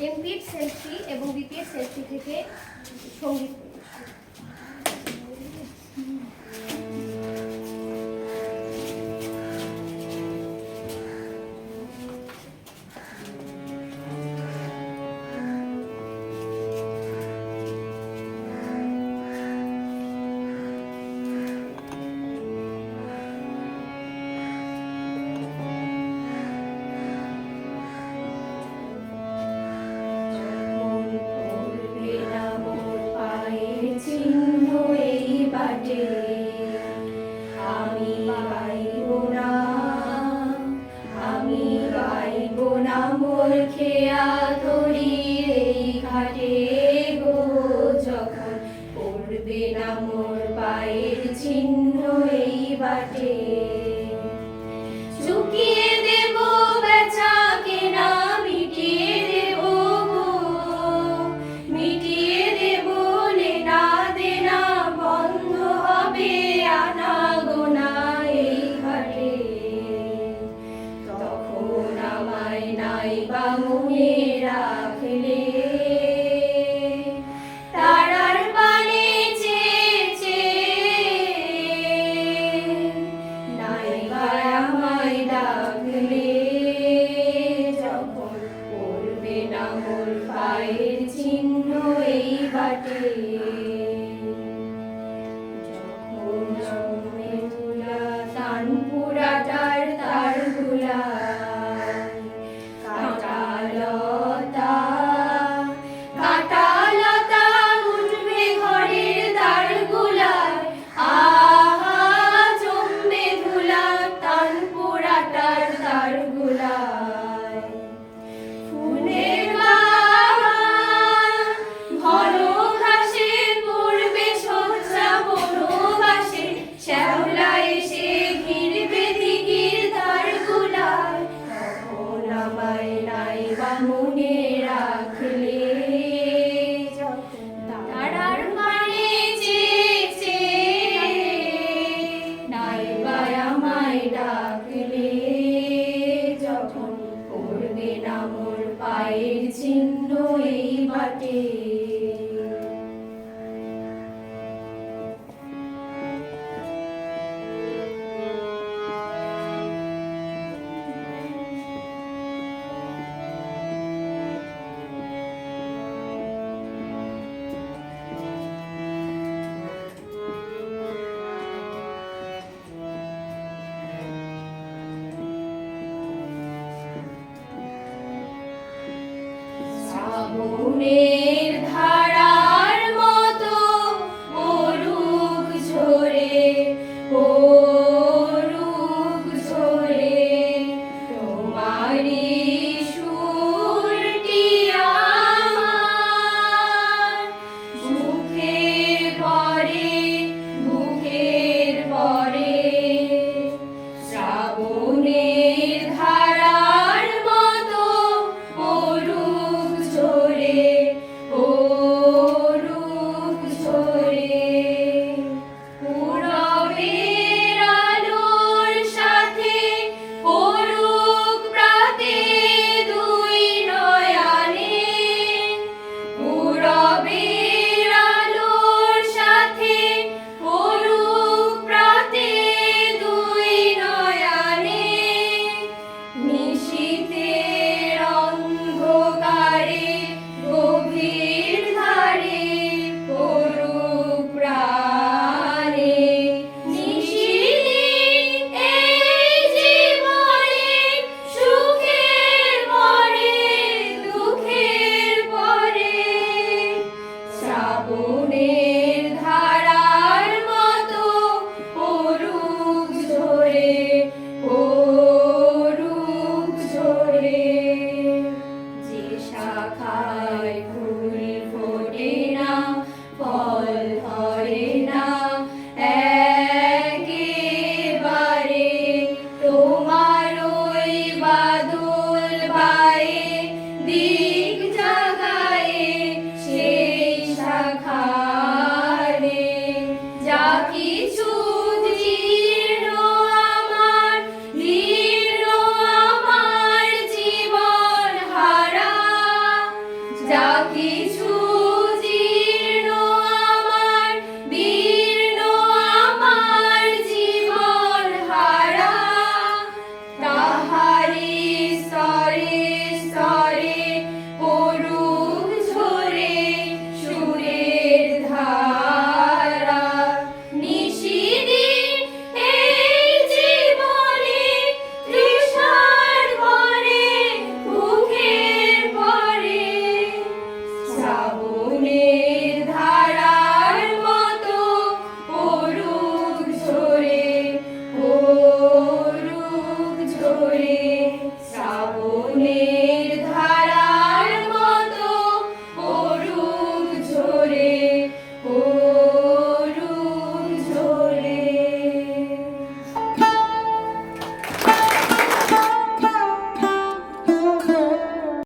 এমপির সেলফি এবং দ্বিতীয় সেলফি থেকে সংগীত আমি আমি গাইব না। মোর খেয়া তরি এই ঘাটে। ಪಾಟೀಲ್ বাটে